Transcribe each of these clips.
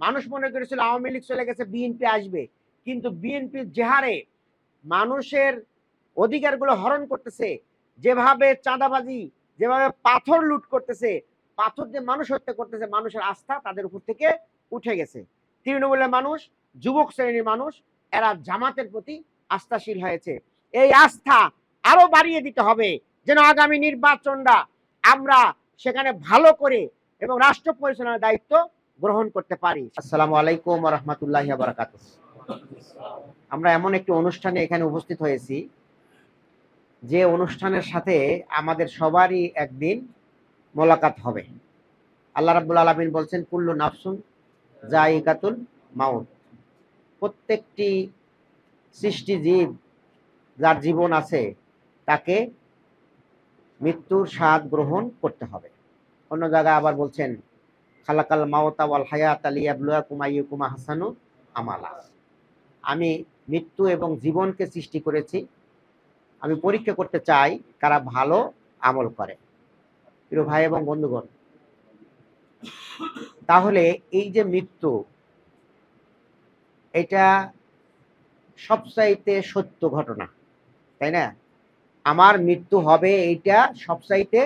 মানুষ মনে করেছিল আওয়ামী লীগ চলে গেছে, বিএনপি আসবে। কিন্তু বিএনপি যে হারে মানুষের অধিকারগুলো হরণ করতেছে। যেভাবে চাঁদাবাজি, যেভাবে পাথর লুট করতেছে, পাথর দিয়ে মানুষ হত্যা করতেছে, মানুষের আস্থা তাদের উপর থেকে উঠে গেছে। তৃণমূলের মানুষ, যুবক শ্রেণির মানুষ, এরা জামাতের প্রতি আস্থাশীল হয়েছে। এই আস্থা আরও বাড়িয়ে দিতে হবে, যেন আগামী নির্বাচনটা আমরা সেখানে ভালো করে এবং রাষ্ট্র পরিচালনার দায়িত্ব গ্রহণ করতে পারি। আসসালামু আলাইকুম রহমতুল্লাহ বারাকাত আমরা এমন একটি অনুষ্ঠানে এখানে উপস্থিত হয়েছি, যে অনুষ্ঠানের সাথে আমাদের সবারই একদিন মোলাকাত হবে। আল্লাহ রাব্বুল আলমিন বলছেন, কুল্লু নাফসুন জাইকাতুল মাউত। প্রত্যেকটি সৃষ্টি জীব যার জীবন আছে, তাকে মৃত্যুর স্বাদ গ্রহণ করতে হবে। অন্য জায়গায় আবার বলছেন খালাকাল মাওতা ওয়াল হায়াত আলিয়াবলুয়াকুম আইয়ুকুম হাসানু আমালা। আমি মৃত্যু এবং জীবনকে সৃষ্টি করেছি। আমি পরীক্ষা করতে চাই কারা ভালো আমল করে। প্রিয় ভাই এবং বন্ধুগণ, তাহলে এই যে মৃত্যু, এটা সবচাইতে সত্য ঘটনা, তাই না? আমার মৃত্যু হবে এইটা সবচাইতে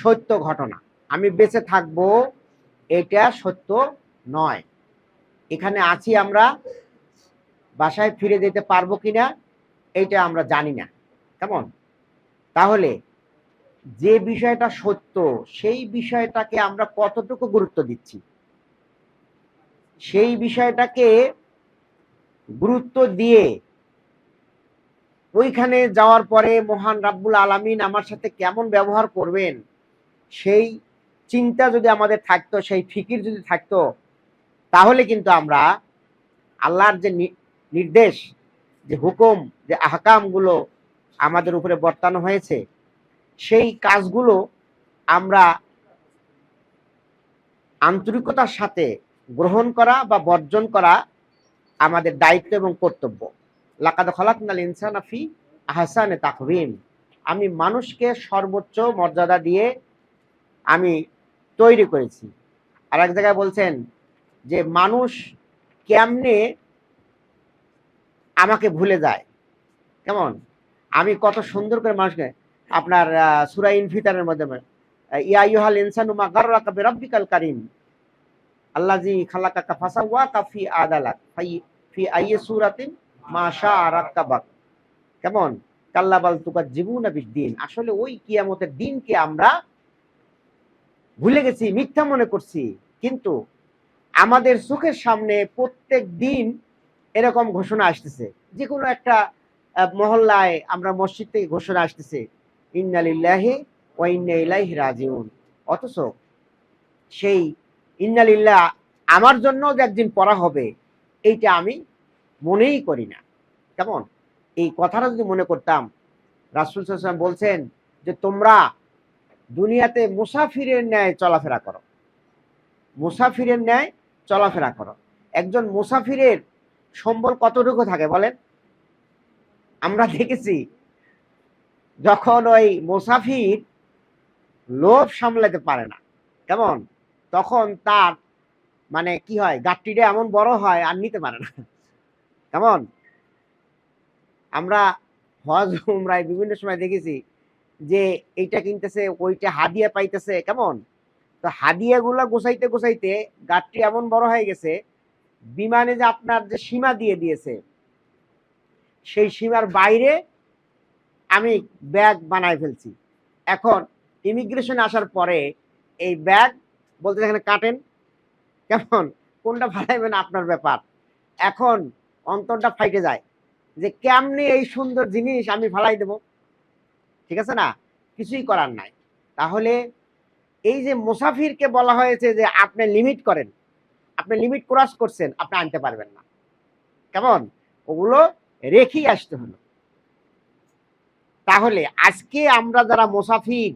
সত্য ঘটনা। আমি বেঁচে থাকব এটা সত্য নয়। এখানে আছি আমরা, বাসায় ফিরে যেতে পারব কিনা, এটা আমরা জানি না। কেমন? তাহলে যে বিষয়টা সত্য, সেই বিষয়টাকে আমরা কতটুকু গুরুত্ব দিচ্ছি? সেই বিষয়টাকে গুরুত্ব দিয়ে ওইখানে যাওয়ার পরে মহান রাব্বুল আলামিন আমার সাথে কেমন ব্যবহার করবেন, সেই চিন্তা যদি আমাদের থাকতো, সেই ফিকির যদি থাকতো, তাহলে কিন্তু আমরা আল্লাহর যে নির্দেশ, যে হুকুম, যে আহকামগুলো আমাদের উপরে বর্তানো হয়েছে, সেই কাজগুলো আমরা আন্তরিকতার সাথে গ্রহণ করা বা বর্জন করা আমাদের দায়িত্ব এবং কর্তব্য। লাকাদ খলাকনাল ইনসানা ফি আহসানে তাকভিম আমি মানুষকে সর্বোচ্চ মর্যাদা দিয়ে আমি তৈরি করেছি। আর এক জায়গায় বলছেন যে মানুষ কেমনে আমাকে ভুলে যায়। কেমন? আমি কত সুন্দর করে মানুষকে আপনার সুরা ইনফিতারের মধ্যে ইয়া ইউহাল ইনসানু মা গাররাকা বিরাব্বিকাল কারীম আল্লাজি খালাকাকা ফাসাওয়া কাফি আদালাক ফি আইয়ে সুরাতিন মা শাআ রাক্কাবাক। কেমন? কাল্লাবাল তুকা জীবুনা বিদ্দিন আসলে ওই কিয়ামতের দিনকে আমরা ভুলে গেছি, মিথ্যা মনে করছি। কিন্তু আমাদের চোখের সামনে প্রত্যেক দিন এরকম ঘোষণা আসতেছে। যে কোনো একটা মহল্লায় আমরা মসজিদ থেকে ঘোষণা আসতেছে ইন্নালিল্লাহি ওয়া ইন্না ইলাইহি রাজিউন। অথচ সেই ইন্নালিল্লাহ আমার জন্য যে একদিন পড়া হবে, এইটা আমি মনেই করি না। কেমন? এই কথাটা যদি মনে করতাম, রাসুল সাল্লাম বলছেন যে, তোমরা দুনিয়াতে মুসাফিরের ন্যায় চলাফেরা করো। মুসাফিরের ন্যায় চলাফেরা করো। একজন মুসাফিরের সম্বল কতটুকু থাকে বলেন? আমরা দেখেছি, যখন ওই মুসাফির লোভ সামলাতে পারে না, কেমন? তখন তার মানে কি হয়? গাঠটিটা এমন বড় হয়, আর নিতে পারে না। কেমন? আমরা হজ উমরায় বিভিন্ন সময় দেখেছি যে এইটা কিনতেছে, ওইটা হাদিয়া পাইতেছে, কেমন? তো হাদিয়াগুলো গোছাইতে গোছাইতে গাঠটি এমন বড় হয়ে গেছে, বিমানে যে আপনার যে সীমা দিয়ে দিয়েছে, সেই সীমার বাইরে আমি ব্যাগ বানায় ফেলছি। এখন ইমিগ্রেশন আসার পরে এই ব্যাগ বলতে এখানে কাটেন, কেমন? কোনটা ফালাইবেন আপনার ব্যাপার। এখন অন্তরটা ফাইটে যায়, যে কেমনি এই সুন্দর জিনিস আমি ফালাই দেব? ঠিক আছে না? কিছুই করার নাই। তাহলে এই যে মুসাফিরকে বলা হয়েছে যে আপনি লিমিট করেন, আপনি লিমিট ক্রস করছেন, আপনি আনতে পারবেন না। কেমন? ওগুলো রেখেই আসতে হলো। তাহলে আজকে আমরা যারা মুসাফির,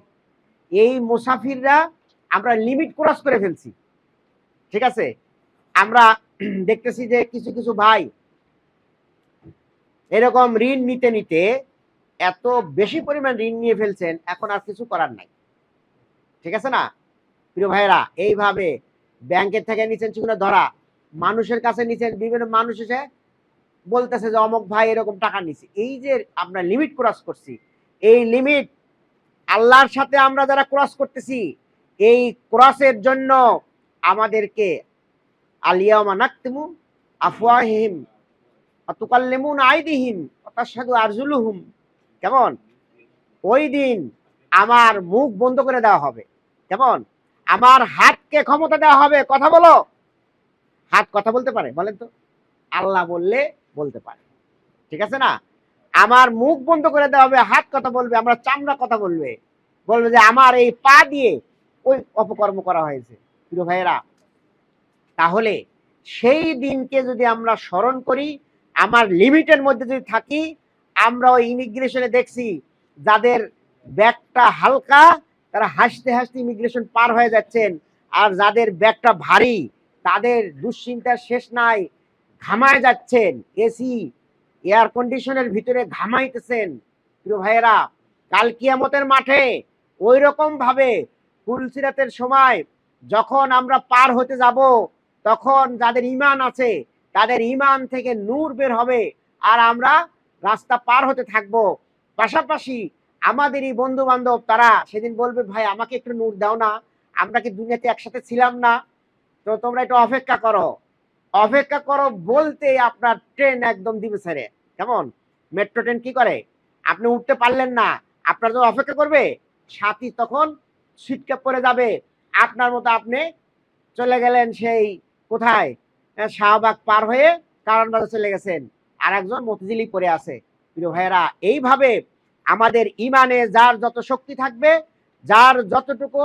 এই মুসাফিররা আমরা লিমিট ক্রস করে ফেলছি। ঠিক আছে? আমরা দেখতেছি যে কিছু কিছু ভাই এরকম ঋণ নিতে নিতে এত বেশি পরিমাণ ঋণ নিয়ে ফেলছেন, এখন আর কিছু করার নাই। ঠিক আছে না? প্রিয় ভাইরা এইভাবে ব্যাংকের থেকে নিচ্ছেন সেগুলো ধরা, মানুষের কাছে নিছেন, বিভিন্ন মানুষ এসে বলতেছে যে, অমুক ভাই এরকম টাকা নিছি। এই যে আমরা লিমিট ক্রস করছি, এই লিমিট আল্লাহর সাথে আমরা যারা ক্রস করতেছি, এই ক্রসের জন্য আমাদেরকে আলিয়ামা নাকতিমু আফওয়াহিম অতুকাল্লিমুন আইদিহিম অতাসাদু আরজুলুহুম। কেমন? ওই দিন আমার মুখ বন্ধ করে দেওয়া হবে। কেমন? আমার হাতকে ক্ষমতা দেওয়া হবে। কথা বলো। হাত কথা বলতে পারে, বলেন তো। আল্লাহ বললে বলতে পারে। ঠিক আছে না? আমার মুখ বন্ধ করে দেওয়া হবে, হাত কথা বলবে, আমরা চামড়া কথা বলবে। বলবে যে, আমার এই পা দিয়ে ওই অপকর্ম করা হয়েছে। প্রিয় ভাইয়েরা, তাহলে সেই দিনকে যদি আমরা স্মরণ করি, আমার লিমিটের মধ্যে যদি থাকি আমরা ওই ইমিগ্রেশনে দেখছি, যাদের ব্যাগটা হালকা, তারা হাসতে হাসতে ইমিগ্রেশন পার হয়ে যাচ্ছেন। আর যাদের ব্যাগটা ভারী, তাদের দুশ্চিন্তার শেষ নাই, ঘামায় যাচ্ছেন। এসি এয়ার কন্ডিশনের ভিতরে ঘামাইতেছেন। প্রিয় ভাইয়েরা, কাল কিয়ামতের মাঠে ওই রকম ভাবে ফুলসিরাতের সময় যখন আমরা পার হতে যাব, তখন যাদের ইমান আছে, তাদের ইমান থেকে নূর বের হবে। আর আমরা রাস্তা পার হতে থাকব। পাশাপাশি আমাদেরই বন্ধু বান্ধব তারা সেদিন বলবে, ভাই, আমাকে একটু নূর দাও না। আমরা কি দুনিয়াতে একসাথে ছিলাম না? তো তোমরা একটু অপেক্ষা করো। অপেক্ষা করো বলতে আপনার ট্রেন একদম দিবে ছেড়ে কেমন? মেট্রো ট্রেন কি করে? আপনি উঠতে পারলেন না। আপনার যখন অপেক্ষা করবে, সাথী তখন ছিটকে পড়ে যাবে। আপনার মতো আপনি চলে গেলেন সেই কোথায়? শাহবাগ পার হয়ে কারণ বাজার চলে গেছেন। আর একজন মতিঝিলি পড়ে আছে। প্রিয় ভাইয়েরা, এইভাবে আমাদের ইমানে যার যত শক্তি থাকবে, যার যতটুকু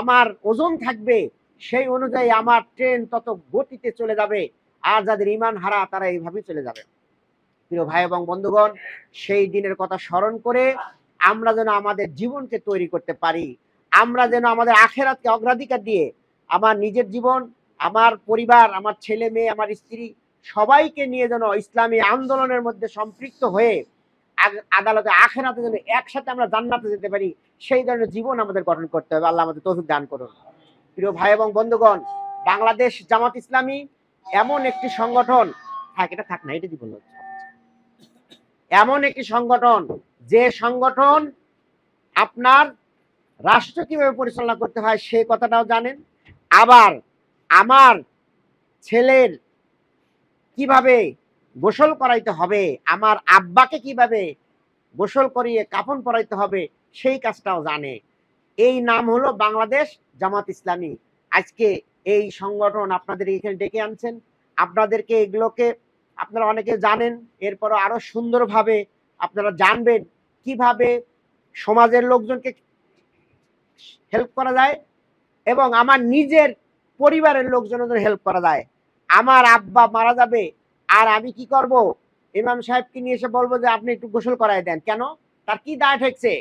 আমার ওজন থাকবে, সেই অনুযায়ী আমার ট্রেন তত গতিতে চলে যাবে। আর যাদের ইমান হারা, তারা এইভাবেই চলে যাবে। প্রিয় ভাই এবং বন্ধুগণ, সেই দিনের কথা স্মরণ করে আমরা যেন আমাদের জীবনকে তৈরি করতে পারি। আমরা যেন আমাদের আখেরাতকে অগ্রাধিকার দিয়ে আমার নিজের জীবন, আমার পরিবার, আমার ছেলে মেয়ে, আমার স্ত্রী সবাইকে নিয়ে যেন ইসলামী আন্দোলনের মধ্যে সম্পৃক্ত হয়ে আদালতে, আখেরাতে যেন একসাথে আমরা জান্নাতে যেতে পারি, সেই ধরনের জীবন আমাদের গঠন করতে হবে। আল্লাহ আমাদের তৌফিক দান করুন। প্রিয় ভাই এবং বন্ধুগণ, বাংলাদেশ জামাত ইসলামী এমন একটি সংগঠন, থাক, এটা থাক না, এটা জীবন এমন একটি সংগঠন, যে সংগঠন আপনার রাষ্ট্র কীভাবে পরিচালনা করতে হয় সে কথাটাও জানেন। আবার আমার ছেলের কীভাবে গোসল করাইতে হবে? আমার আব্বাকে কীভাবে গোসল করিয়ে কাফন পরাইতে হবে? সেই কাজটাও জানে। এই নাম হলো বাংলাদেশ জামাত ইসলামী। আজকে এই সংগঠন আপনাদের এখানে ডেকে আনছেন। আপনাদেরকে এগুলোকে আপনারা অনেকে জানেন, এরপরও আরও সুন্দরভাবে আপনারা জানবেন কীভাবে সমাজের লোকজনকে হেল্প করা যায় এবং আমার নিজের পরিবারের লোকজনের হেল্প করা যায়। আমার আব্বা মারা যাবে, আর আমি কি করব? ইমাম সাহেবকে নিয়ে এসে বলব যে, আপনি একটু গোসল করায় দেন। কেন? তার কি দায় ঠেকছে?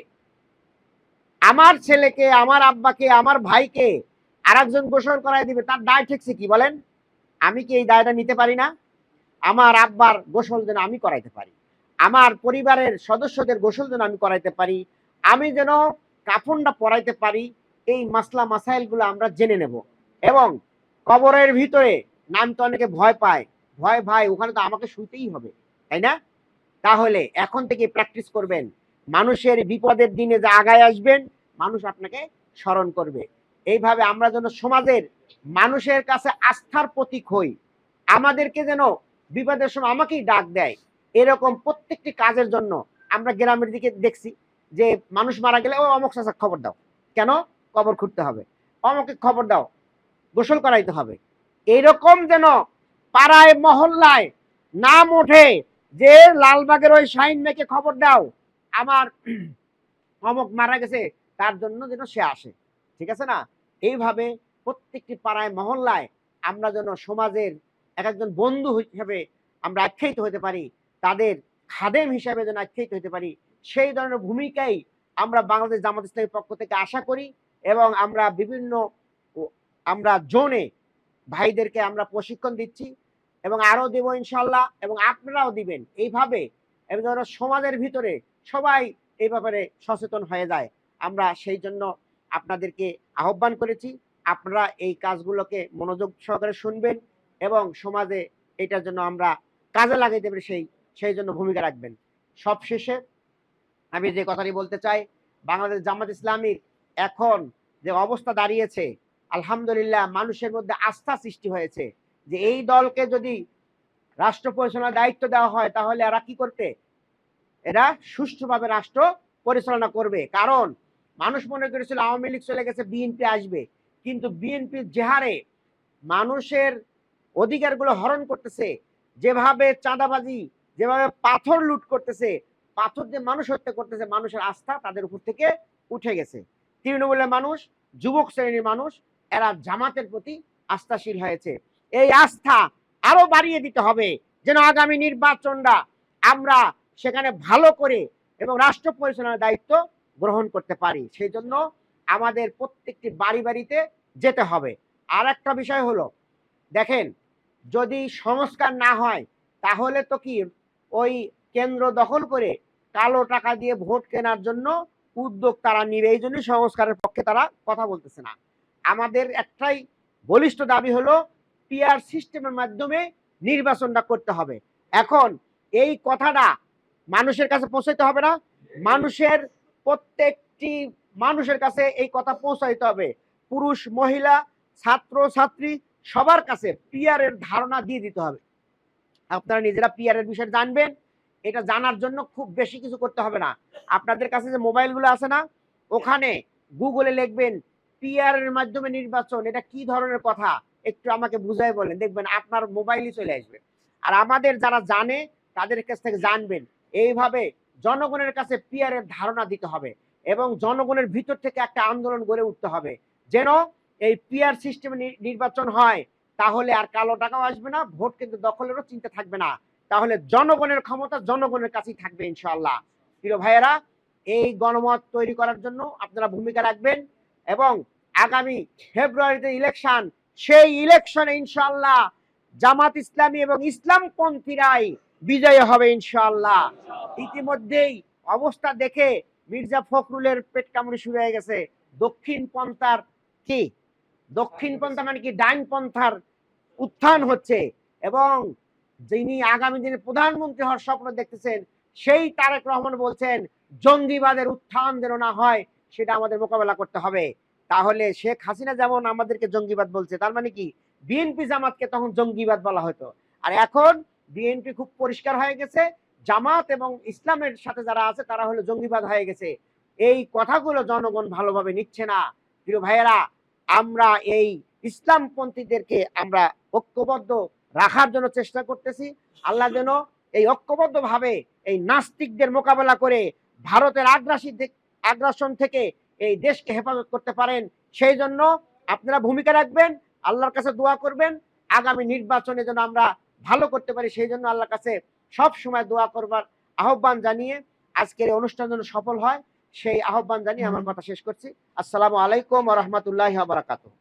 আমার ছেলেকে, আমার আব্বাকে, আমার ভাইকে আর একজন গোসল করায় দিবে, তার দায় ঠেকছে কি বলেন? আমি কি এই দায়টা নিতে পারি না? আমার আব্বার গোসল যেন আমি করাইতে পারি। আমার পরিবারের সদস্যদের গোসল যেন আমি করাইতে পারি। আমি যেন কাফনটা পরাইতে পারি। এই মাসলা মাসাইলগুলো আমরা জেনে নেব। এবং কবরের ভিতরে নাম তো অনেকে ভয় পায়। ভয় ভাই, ওখানে তো আমাকে শুইতেই হবে, তাই না? তাহলে এখন থেকে প্র্যাকটিস করবেন। মানুষের বিপদের দিনে যে আগায় আসবেন, মানুষ আপনাকে স্মরণ করবে। এইভাবে আমরা যেন সমাজের মানুষের কাছে আস্থার প্রতীক হই। আমাদেরকে যেন বিপদের সময় আমাকেই ডাক দেয়। এরকম প্রত্যেকটি কাজের জন্য আমরা গ্রামের দিকে দেখছি যে মানুষ মারা গেলে, ও, অমুক খবর দাও। কেন? কবর খুঁড়তে হবে। অমুকে খবর দাও। গোসল করাইতে হবে। এরকম যেন পাড়ায়, মহল্লায় নাম ওঠে যে লালবাগের ওই শাইন মেয়েকে খবর দাও, আমার অমক মারা গেছে, তার জন্য যেন সে আসে। ঠিক আছে না? এইভাবে প্রত্যেকটি পাড়ায়, মহল্লায় আমরা যেন সমাজের এক একজন বন্ধু হিসেবে আমরা আখ্যায়িত হতে পারি, তাদের খাদেম হিসাবে যেন আখ্যায়িত হতে পারি, সেই ধরনের ভূমিকাই আমরা বাংলাদেশ জামাত ইসলামের পক্ষ থেকে আশা করি এবং আমরা বিভিন্ন আমরা জোনে ভাইদেরকে আমরা প্রশিক্ষণ দিচ্ছি এবং আরও দেব ইনশাল্লাহ এবং আপনারাও দিবেন। এইভাবে এবং যেন সমাজের ভিতরে সবাই এই ব্যাপারে সচেতন হয়ে যায়। আমরা সেই জন্য আপনাদেরকে আহ্বান করেছি, আপনারা এই কাজগুলোকে মনোযোগ সহকারে শুনবেন এবং সমাজে এটার জন্য আমরা কাজে লাগাইতে পারি সেই সেই জন্য ভূমিকা রাখবেন। সব শেষে আমি যে কথাটি বলতে চাই, বাংলাদেশ জামাত ইসলামীর এখন যে অবস্থা দাঁড়িয়েছে আলহামদুলিল্লাহ, মানুষের মধ্যে আস্থা সৃষ্টি হয়েছে যে এই দলকে যদি রাষ্ট্র পরিচালনার দায়িত্ব দেওয়া হয়, তাহলে এরা কি করতে এরা সুষ্ঠুভাবে রাষ্ট্র পরিচালনা করবে। কারণ মানুষ মনে করেছিল আওয়ামী লীগ চলে গেছে বিএনপি আসবে। কিন্তু বিএনপির যে হারে মানুষের অধিকারগুলো হরণ করতেছে। যেভাবে চাঁদাবাজি, যেভাবে পাথর লুট করতেছে, পাথর দিয়ে মানুষ হত্যা করতেছে, মানুষের আস্থা তাদের উপর থেকে উঠে গেছে। তৃণমূলের মানুষ, যুবক শ্রেণির মানুষ এরা জামাতের প্রতি আস্থাশীল হয়েছে। এই আস্থা আরও বাড়িয়ে দিতে হবে যেন আগামী নির্বাচনটা আমরা সেখানে ভালো করে এবং রাষ্ট্র পরিচালনার দায়িত্ব গ্রহণ করতে পারি। সেই জন্য আমাদের প্রত্যেকটি বাড়ি বাড়িতে যেতে হবে। আর একটা বিষয় হলো, দেখেন, যদি সংস্কার না হয়, তাহলে তো কি ওই কেন্দ্র দখল করে কালো টাকা দিয়ে ভোট কেনার জন্য উদ্যোগ তারা নিবে? এই জন্য সংস্কারের পক্ষে তারা কথা বলতেছে না। আমাদের একটাই বলিষ্ঠ দাবি হলো পিআর সিস্টেমের মাধ্যমে নির্বাচনটা করতে হবে। এখন এই কথাটা মানুষের কাছে পৌঁছাইতে হবে না। মানুষের প্রত্যেকটি মানুষের কাছে এই কথা পৌঁছাইতে হবে। পুরুষ, মহিলা, ছাত্র, ছাত্রী, সবার কাছে পিআর এর ধারণা দিয়ে দিতে হবে। আপনারা নিজেরা পিআর এর বিষয়ে জানবেন। এটা জানার জন্য খুব বেশি কিছু করতে হবে না। আপনাদের কাছে যে মোবাইলগুলো আছে না, ওখানে গুগলে লিখবেন পিআর এর মাধ্যমে নির্বাচন, এটা কি ধরনের কথা? একটু আমাকে বুঝাই বলেন। দেখবেন আপনার মোবাইলই চলে আসবে। আর আমাদের যারা জানে, তাদের কাছ থেকে জানবেন। এইভাবে জনগণের কাছে পিআর এর ধারণা দিতে হবে এবং জনগণের ভিতর থেকে একটা আন্দোলন গড়ে উঠতে হবে। যেন এই পিআর সিস্টেমে নির্বাচন হয়, তাহলে আর কালো টাকাও আসবে না, ভোট কিন্তু দখলেরও চিন্তা থাকবে না। তাহলে জনগণের ক্ষমতা জনগণের কাছেই থাকবে ইনশাল্লাহ প্রিয় ভাইয়েরা, এই গণমত তৈরি করার জন্য আপনারা ভূমিকা রাখবেন। এবং আগামী ফেব্রুয়ারিতে ইলেকশন সেই ইলেকশনে ইনশাআল্লাহ জামাত ইসলামী এবং ইসলামপন্থীরাই বিজয়ী হবে ইনশাআল্লাহ। ইতিমধ্যেই অবস্থা দেখে মির্জা ফখরুলের পেট কামড়ি শুরু হয়ে গেছে। দক্ষিণ পন্থার কি? দক্ষিণ পন্থা মানে কি? ডাইন পন্থার উত্থান হচ্ছে এবং যিনি আগামী দিনে প্রধানমন্ত্রী হওয়ার স্বপ্ন দেখতেছেন, সেই তারেক রহমান বলছেন, জঙ্গিবাদের উত্থান যেন না হয় সেটা আমাদের মোকাবেলা করতে হবে। তাহলে শেখ হাসিনা যেমন আমাদেরকে জঙ্গিবাদ বলছে, তার মানে কি? বিএনপি জামাতকে তখন জঙ্গিবাদ বলা হতো। আর এখন বিএনপি খুব পরিষ্কার হয়ে গেছে। জামাত এবং ইসলামের সাথে যারা আছে, তারা হলো জঙ্গিবাদ হয়ে গেছে। এই কথাগুলো জনগণ ভালোভাবে নিচ্ছে না। প্রিয় ভাইয়েরা, আমরা এই ইসলামপন্থীদেরকে আমরা ঐক্যবদ্ধ রাখার জন্য চেষ্টা করতেছি। আল্লাহ যেন এই ঐক্যবদ্ধ ভাবে এই নাস্তিকদের মোকাবেলা করে ভারতের আগ্রাসী আগ্রাসন থেকে এই দেশকে হেফাজত করতে পারেন। সেই জন্য আপনারা ভূমিকা রাখবেন আল্লাহর কাছে দোয়া করবেন আগামী নির্বাচনে যেন আমরা ভালো করতে পারি সেই জন্য আল্লাহর কাছে সব সময় দোয়া করবার আহ্বান জানিয়ে আজকের এই অনুষ্ঠান যেন সফল হয় সেই আহ্বান জানিয়ে আমার কথা শেষ করছি। আসসালামু আলাইকুম রহমতুল্লাহ বারাকাতুহ।